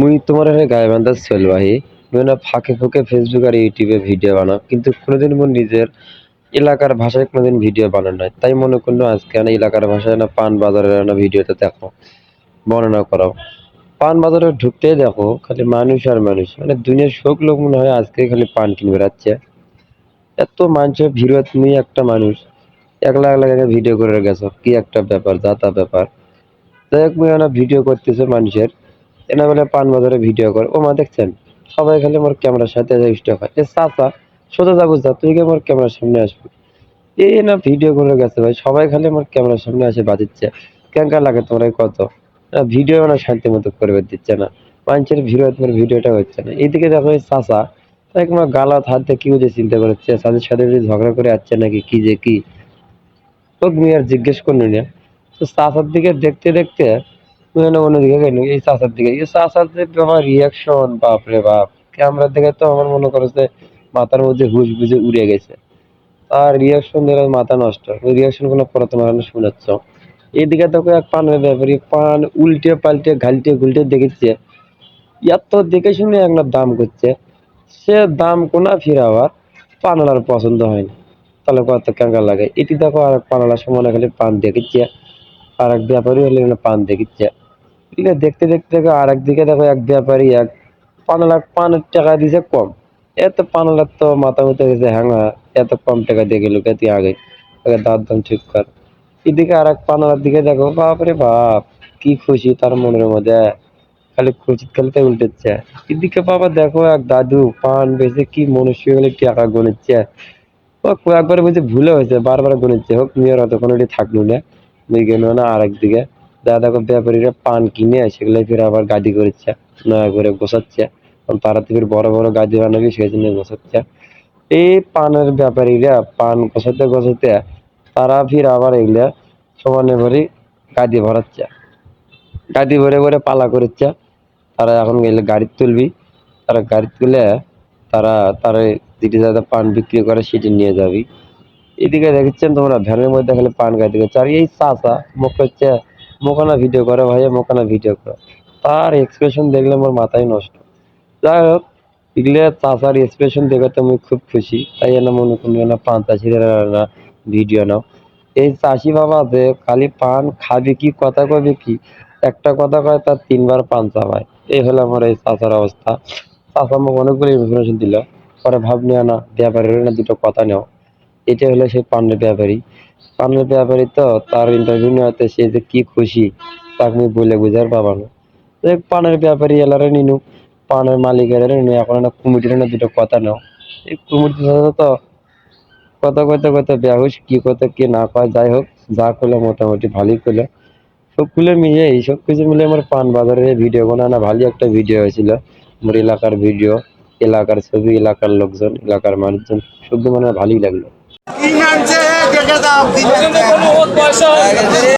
মুই তোমার হয়ে গাইবান্ধার সেলবাহি মুই না ফাঁকে ফুঁকে ফেসবুক আর ইউটিউবে ভিডিও বানাও। কিন্তু কোনোদিন মোর নিজের এলাকার ভাষায় কোনোদিন ভিডিও বানানো নাই। তাই মনে করল আজকে না এলাকার ভাষায় না পান বাজারের না ভিডিওতে দেখো। বর্ণনা করাও পান বাজারে ঢুকতেই দেখো, খালি মানুষ আর মানুষ। মানে দুনিয়ার শোক লোক মনে হয় আজকে খালি পান কিনে বেড়াচ্ছে এত মানুষের ভিড় তুমি একটা মানুষ। একলা একলা ভিডিও করে গেছো। কি একটা ব্যাপার দাতা ব্যাপার। যাই হোক ভিডিও করতেছে মানুষের। এনা বলে পান বাজারে ভিডিও কর। ও মা, দেখছেন? সবাই খালি মোর ক্যামেরার সাথে স্টক হয় এ চাচা, সোজা যাব যা, তুই কি মোর ক্যামেরার সামনে আসবি। এই না ভিডিও করে গেছে ভাই, সবাই খালি আমার ক্যামেরার সামনে এসে বাজিচ্ছে। কেঙ্কা লাগে তোমরা কত? ভিডিও না শান্তি মতো করবে, দিচ্ছে না। মানুষের ভিড় তোমার ভিডিওটা হচ্ছে না। এইদিকে দেখো এই চাচা, তাই তোমার গালাত হাত দিয়ে কি বুঝে চিন্তা করছে তাদের সাথে যদি ঝগড়া করে যাচ্ছে নাকি, কি যে কি। হোক আমি আর জিজ্ঞেস করলি না। তো চাচার দিকে দেখতে দেখতে অন্যদিকে গেল এই চাচার দিকে। এই চাচার যে আমার রিয়াকশন বাপরে বাপ। ক্যামেরার দিকে তো আমার মনে করো যে মাথার মধ্যে হুশ বুঝে উড়ে গেছে। তার রিয়াকশন দিলে মাথা নষ্ট। ওই রিয়াকশনগুলো পরে তোমার শোনাচ্ছ এইদিকে দেখো এক পানের ব্যাপারী পান উল্টে পাল্টে, ঘালটে গুলটে দেখেছে। এত দেখে শুনে একটা দাম করছে। সে দাম কোনা ফিরাবার পানালার পছন্দ হয়নি। তাহলে কত কেঙ্কা লাগে? এটি দেখো আর এক পানালার সমান খালি পান দেখেছে। আর এক ব্যাপারী হলে পান দেখেছে। দেখতে দেখতে দেখো আর একদিকে দেখো এক ব্যাপারী এক পানালা পানের টাকা দিছে কম। এত পানালার তো মাথা মতো গেছে হ্যাঙ্গা এত কম টাকা দিয়ে গেল তুই আগে? আগে দাঁত দাম ঠিক কর। এদিকে আর এক পানালার দিকে দেখো, বাপরে বাপ, কি খুশি তার মনের মধ্যে। খালি খুশি খেলতে উল্টেছে। এদিকে বাবা দেখো এক দাদু পান বেঁচে কি মনুষ্য হলে টাকা গুনেছে। ও কয়েকবার বুঝে ভুলে হয়েছে, বারবার গুনেছে। হোক, মেয়ের অতক্ষণ ওটি থাকল না গেল না আর একদিকে দাদা দেখো ব্যাপারীরা পান কিনে সেগুলো ফির আবার গাদি করেছে, নয়া করে গোছাচ্ছে। তারা তো ফির বড় বড় গাদি বানাবি, সেই জন্য এই পানের ব্যাপারীরা পান গোছাতে গোছাতে তারা ফির আবার এগুলা সমানে ভরি গাদি ভরাচ্ছে। গাদি ভরে ভরে পালা করেছে। তারা এখন গেলে গাড়ি তুলবি, তারা গাড়ি তুলে তারা তারা যেটি যাতে পান বিক্রি করে সেটি নিয়ে যাবি। এদিকে দেখছেন তোমরা, ভ্যানের মধ্যে খালি পান গাড়ি করছে। আর এই চাচা মুখ হচ্ছে মোকানা ভিডিও করে ভাইয়া, মোকানা ভিডিও করে। তার এক্সপ্রেশন দেখলে আমার মাথায় নষ্ট। যাই হোক, এগুলো চাচার এক্সপ্রেশন দেখে তো আমি খুব খুশি। তাই না মনে করল না পান চাষিদের না ভিডিও নাও। এই চাষি বাবা যে খালি পান খাবি কি, কথা কবে কি? একটা কথা কয়, তার তিনবার পান চাবায়। এই হলো আমার এই চাচার অবস্থা। চাচা আমাকে অনেকগুলো ইনফরমেশন দিল। পরে ভাব ভাবনি না, ব্যাপারের না দুটো কথা নেও। এটা হলো সেই পানের ব্যাপারী পানের ব্যাপারী তো, তার ইন্টারভিউ নেওয়াতে সে যে কি খুশি, তাকে আমি বলে বুঝার পাবা না। দেখ পানের ব্যাপারী এলারে নিনু, পানের মালিকের নিনু, এখন না কমিটির না দুটো কথা নাও। এই কমিটির সাথে তো কথা কইতে কইতে বেহুশ, কি কথা কি না কয়, যাই হোক, যা করল মোটামুটি ভালোই করল সবগুলো মিলিয়ে, এই সব কিছু মিলে আমার পান বাজারের ভিডিও বানানো ভালো একটা ভিডিও হয়েছিল। আমার এলাকার ভিডিও এলাকার ছবি, এলাকার লোকজন, এলাকার মানুষজন সবগুলো মানে ভালোই লাগল। কি যে দেখে দাও